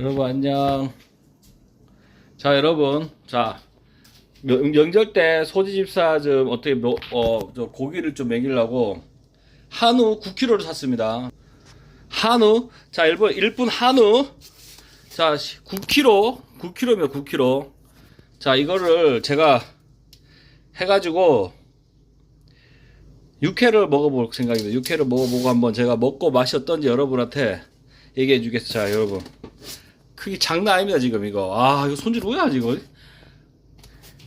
여러분 안녕. 자 여러분 자 명- 명절 때 소지집사 좀 어떻게 뭐, 어, 저 고기를 좀 먹이려고 한우 9kg를 샀습니다. 한우 자 일본 일본 한우 자 9kg 9kg면 9kg 자 이거를 제가 해가지고 육회를 먹어볼 생각입니다. 육회를 먹어보고 한번 제가 먹고 맛이 어떤지 여러분한테 얘기해 주겠습니다. 자, 여러분. 크기 장난 아닙니다, 지금 이거. 아, 이거 손질 뭐야, 이거.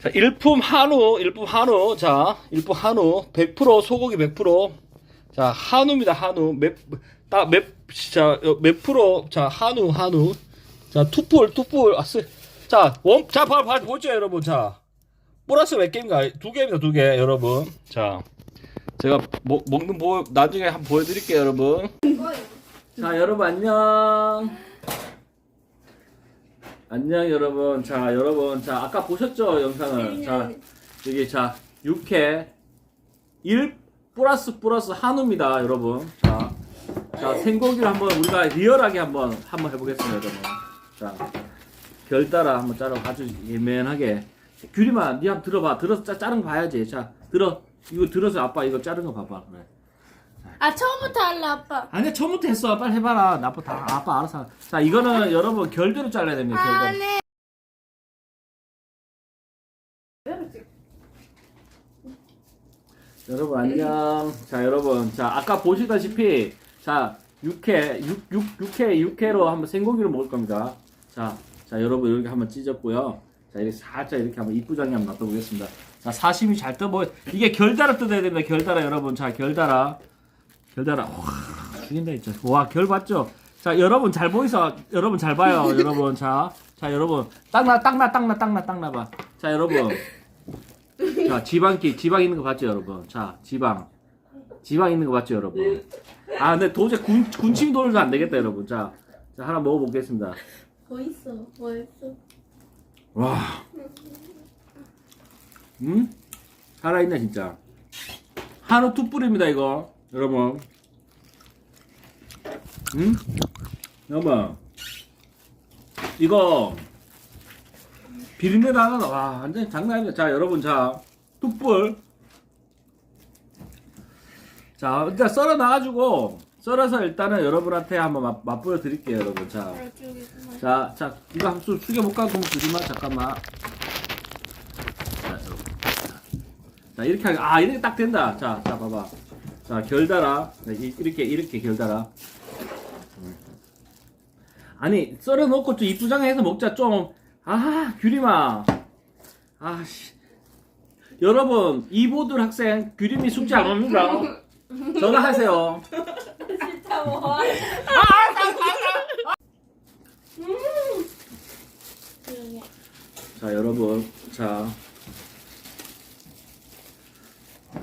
자, 일품 한우, 일품 한우. 자, 일품 한우. 100% 소고기 100%. 자, 한우입니다, 한우. 몇, 딱, 몇, 자, 몇 프로. 자, 한우, 한우. 자, 투뿔, 투뿔. 아, 쓰. 자, 원, 자, 봐, 봐, 보죠, 여러분. 자. 보너스 몇 개입니까? 두 개입니다, 두 개, 여러분. 자. 제가 먹, 먹는 보 나중에 한번 보여드릴게요 여러분 자 여러분 안녕 안녕 여러분. 자 여러분. 자 아까 보셨죠 영상을? 자 여기 자 육회. 1 플러스 플러스 한우입니다 여러분. 자, 자 생고기를 한번 우리가 리얼하게 한번 한번 해보겠습니다 여러분. 자 별따라 한번 자르고 아주 예매하게. 규리만 니 한번 들어봐. 들어서 짜, 자른 거 봐야지. 자 들어. 이거 들어서 아빠 이거 자른 거 봐봐. 그래 아 처음부터 할래 아빠. 아니 처음부터 했어. 빨리 해봐라. 나빠 다 아빠 알아서 할- 자 이거는 여러분 결대로 잘라야 됩니다 결대로 안해. 여러분 안녕. 자 여러분. 자 아까 보시다시피 자 육회 육, 육, 육회 육회로 한번 생고기를 먹을 겁니다. 자, 자 여러분 이렇게 한번 찢었고요. 자 이렇게 살짝 이렇게 한번 이쁘장에 한번 놔둬보겠습니다. 자 사심이 잘 떠보 이게 결달아 뜯어야 됩니다. 결달아 여러분. 자 결달아 결달아 와 죽인다 진짜 와결 봤죠 자 여러분 잘 보이서 여러분 잘 봐요 여러분 자자 여러분 딱나 딱나 딱나 딱나 딱나 봐자 여러분 자, 지방기, 지방 있는 거 봤죠, 여러분? 자, 지방. 지방 있는 거 봤죠, 여러분? 아, 근데 도저히 군, 군침 돌도 안 되겠다, 여러분. 자, 자, 하나 먹어보겠습니다. 뭐 있어? 뭐 있어? 와. 음? 살아있네, 진짜. 한우 툭불입니다, 이거. 여러분. 음? 여러분. 이거. 비린내도 하나 나. 와, 완전 장난 아닙니다. 자, 여러분, 자. 툭불. 자, 일단 썰어 놔가지고, 썰어서 일단은 여러분한테 한번 맛, 맛보여 드릴게요, 여러분. 자. 자, 자, 이거 한번 숙여볼까? 그럼 주지마, 잠깐만. 자, 여러분. 자, 이렇게, 하면- 아, 이렇게 딱 된다. 자, 자, 봐봐. 자, 결달아. 자, 이- 이렇게, 이렇게 결달아. 음. 아니, 썰어놓고 좀 이쁘장해 해서 먹자, 좀. 아, 규림아. 아, 씨. 여러분, 이보들 학생, 규림이 숙제 안 옵니다. 전화하세요. 진짜 뭐? 음. 자 여러분 자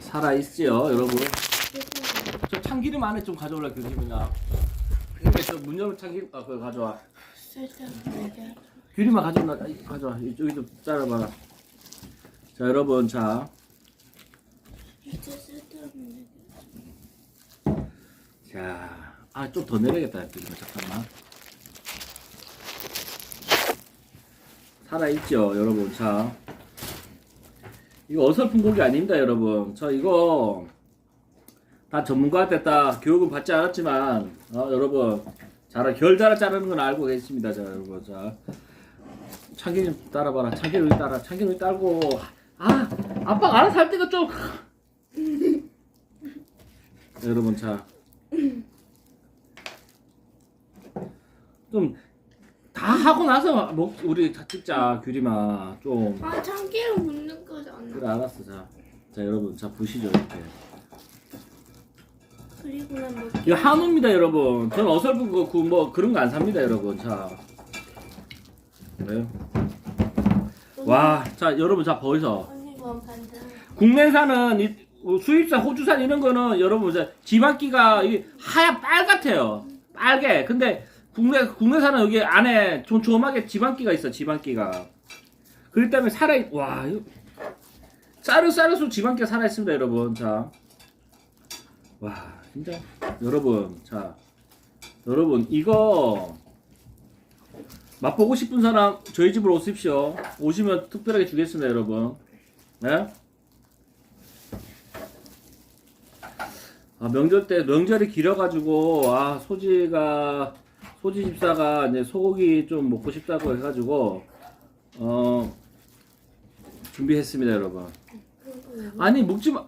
살아있지요 여러분 저 참기름 안에 좀 가져올라 규림이가 규림이 저문 열면 참기름 아 그거 가져와 규림아 가져올라 아이, 가져와 여기 좀 잘라봐라 자 여러분 자 자, 아, 좀 더 내려야겠다, 규림아, 잠깐만. 살아있죠, 여러분. 자. 이거 어설픈 고기 아닙니다, 여러분. 저 이거 다 전문가한테 다 교육은 받지 않았지만, 어, 여러분. 잘, 결 달아 자르는 건 알고 계십니다, 자, 여러분. 자. 참기름 따라봐라. 참기름 따라. 참기름 따고. 아, 아빠가 알아서 할 때가 좀. 여러분, 자. 좀 다 하고 나서 먹 우리 다 찍자 규리마 좀 아 참기름 묻는 거잖아. 그래 알았어 자, 자 여러분 자 보시죠 이렇게 그리고 난 뭐? 이거 한우입니다 여러분. 저는 어설픈 거뭐 그런 거 안 삽니다 여러분. 자. 그래요 와자 여러분 자 보이소. 국내산은 이, 어, 수입산 호주산 이런 거는 여러분 이제 지방기가 이 하얗 빨갛대요. 빨개. 근데 국내 국내산은 여기 안에 촘촘하게 지방기가 있어 지방기가. 그렇기 때문에 살아 와 이거. 싸르싸르수 지방기가 살아 있습니다 여러분. 자와 진짜 여러분 자 여러분 이거 맛보고 싶은 사람 저희 집으로 오십시오. 오시면 특별하게 주겠습니다, 여러분. 네? 아, 명절 때 명절이 길어가지고 아 소지가 소지 집사가 이제 소고기 좀 먹고 싶다고 해가지고 어 준비했습니다, 여러분. 아니 먹지 마.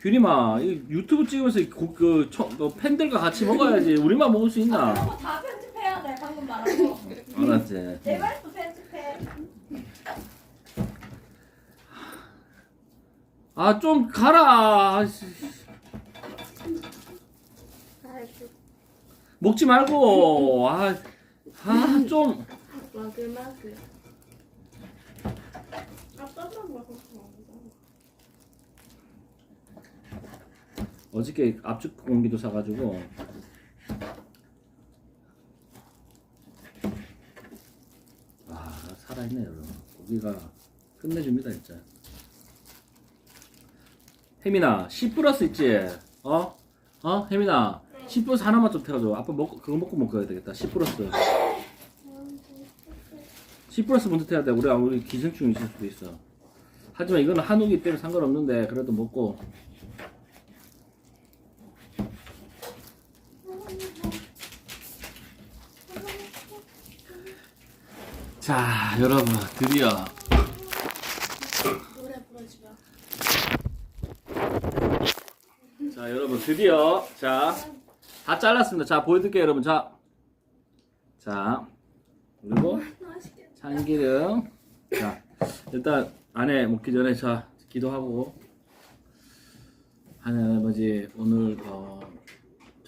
규림아, 이 유튜브 찍으면서 그, 그, 청- 그 팬들과 같이 먹어야지. 우리만 먹을 수 있나? 그거 다 편집해야 돼 방금 말한 거. 알았지. 내 말도 편집해. 아, 좀 가라. 아이씨. 알겠어. 먹지 말고. 아, 아, 좀. 막을. 아빠도 먹었어. 어저께 압축 공기도 사가지고. 아, 살아있네, 여러분. 고기가 끝내줍니다, 진짜. 혜민아, C 플러스 있지? 어? 어? 혜민아, C 플러스 하나만 좀 태워줘. 아빠 먹고, 그거 먹고 먹어야 되겠다. C 플러스. C 플러스 먼저 태워야 돼. 우리 아무리 기생충이 있을 수도 있어. 하지만 이거는 한우기 때문에 상관없는데, 그래도 먹고. 자, 여러분, 드디어. 자, 여러분, 드디어, 자, 다 잘랐습니다. 자, 보여드릴게요, 여러분. 자, 자, 그리고. 참기름. 자, 일단 안에 먹기 전에 자, 기도하고, 하나님 아버지, 오늘, 어,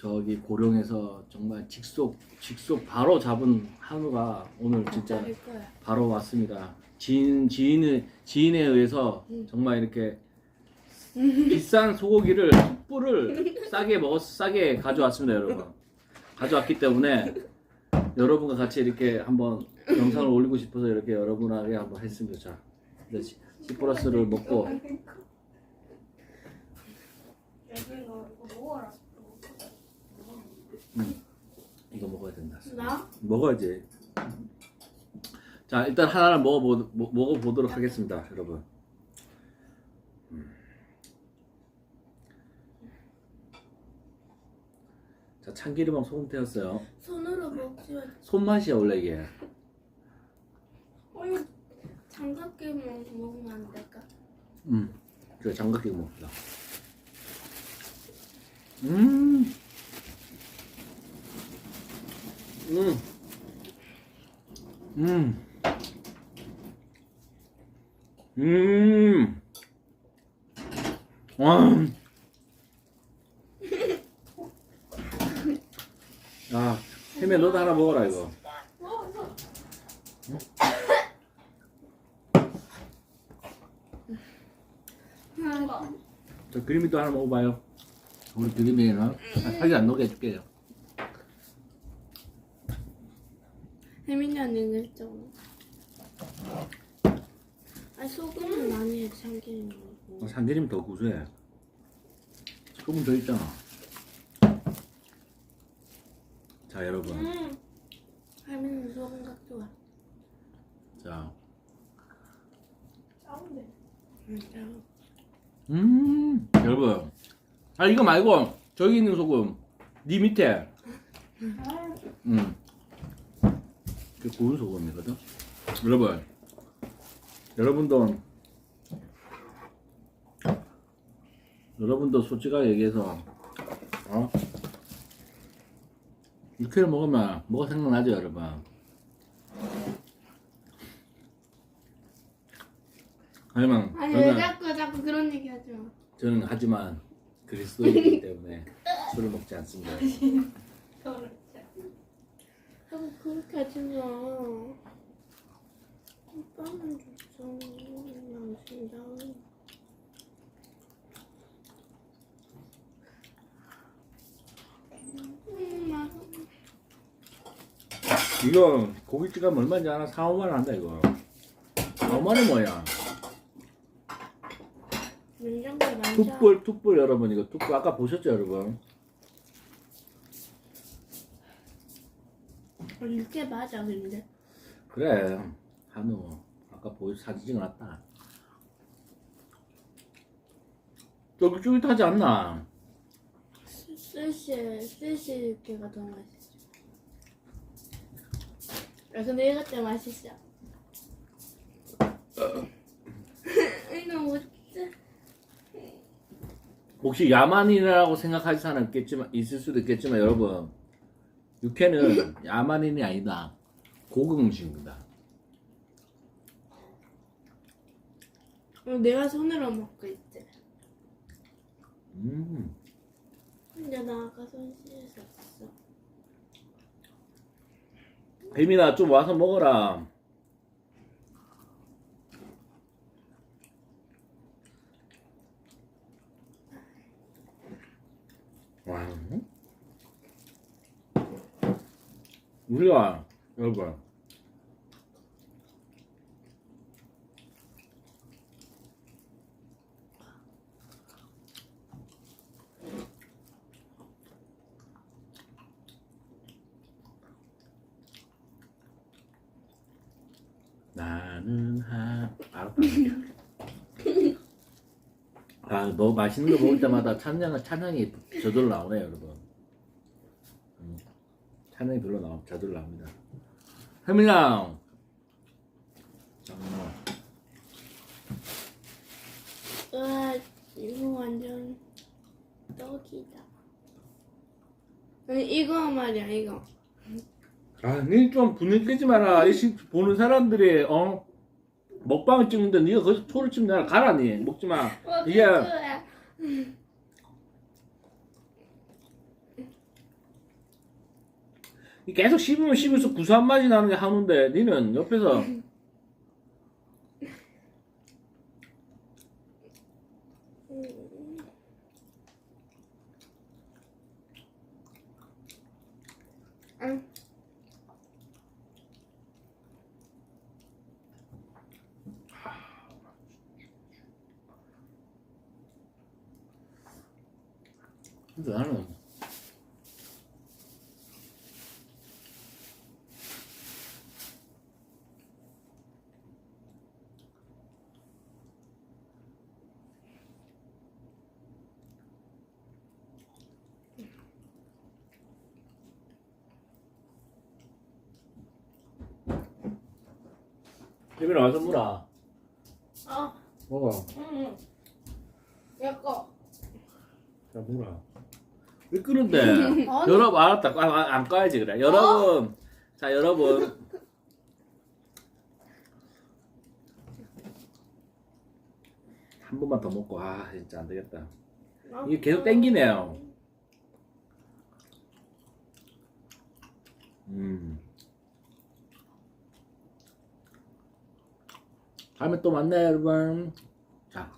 저기 고령에서 정말 직속, 직속 바로 잡은 한우가 오늘 진짜 될 거야. 바로 왔습니다. 지인 지인의 지인에 의해서 정말 이렇게 비싼 소고기를 뿔을 싸게 먹었 싸게 가져왔습니다, 여러분. 가져왔기 때문에 여러분과 같이 이렇게 한번 영상을 올리고 싶어서 이렇게 여러분에게 한번 했습니다. 자, 이제 시- 시플러스를 먹고 여기 너 이거 먹어라. 이거 먹어야 된다. 나? 먹어야지. 자, 일단 하나를 먹어보, 먹- 먹어보도록 하겠습니다, 여러분. 음. 자, 참기름하고 소금 태웠어요. 손으로 먹지 마. 손맛이야, 원래 이게. 어, 이거 장갑게 먹- 먹으면 안 될까? 음. 그래, 장갑 끼고 먹자. 음. 음. 음. 음. 와. 아, 혜매 너도 하나 먹어라 이거. 아, 저 그림이도 하나 먹어봐요. 우리 그림이는 사진 안 녹게 해줄게요. 언니는 했잖아. 아, 소금을 많이 해, 참기름 먹고. 어, 참기름이 더 구수해. 소금 더 있잖아. 자 여러분, 음. 혜민이 소금 갖고 와. 자, 싸운데. 진짜. 음 여러분, 아 이거 말고 저기 있는 소금, 네 밑에, 아, 음, 그 구운 소금이거든. 여러분, 여러분도 여러분도 솔직하게 얘기해서 어? 육회를 먹으면 뭐가 생각나죠, 여러분? 하지만 아니, 왜 저는, 자꾸, 자꾸 그런 얘기 마. 저는 하지만 그리스도이기 때문에 술을 먹지 않습니다. 자꾸 그렇게 하지 마. 오빠는 좋죠. 남친장. 음. 이거 고깃집가면 얼마인지 알아? 4, 5만 원 한다 이거 4, 5만 원 뭐야? 냉장고에 많이 툭불 툭불 여러분 이거 툭불 아까 보셨죠 여러분? 어, 이렇게 맞아 근데 그래 한우. 아까 보여 사진 찍어놨다. 쫄깃쫄깃하지 않나? 스시 스시 육개가 더 맛있어 야 근데 이거 때 맛있어. 이거 뭐지? 혹시 야만인이라고 생각하는 사람 있겠지만 있을 수도 있겠지만 여러분 육회는 야만인이 아니다. 고급 음식입니다. 어, 내가 손으로 먹고 있지. 음. 근데 나 아까 손 씻었어. 혜민아 좀 와서 먹어라. 와 우리가 여러분 나는 한 알았다. 아, 너 맛있는 거 먹을 때마다 찬양 찬양이 저절로 나오네요, 여러분. 음, 찬양이 별로 나오 저절로 나옵니다. 혜민아, 잠깐만. 우와 이거 완전 떡이다 아니 이거 말이야 이거 아, 니 좀 분위기 끄지 마라. 이 시- 보는 사람들이 어 먹방을 찍는데 니가 거기서 초를 치면 내가 가라니 먹지 마. 이게 뭐야 이 계속 씹으면 씹을수록 구수한 맛이 나는 게 한우인데 니는 옆에서 나는 혜민아 와서 물어. 어. 먹어. 응. 내꺼 자 물어. 왜 끄는데? 아니. 여러분 알았다. 아, 아, 안 꺼야지 그래. 여러분. 자 여러분. 한 번만 더 먹고. 아 진짜 안 되겠다. 이게 계속 땡기네요. 음 다음에 또 만나요 여러분. 자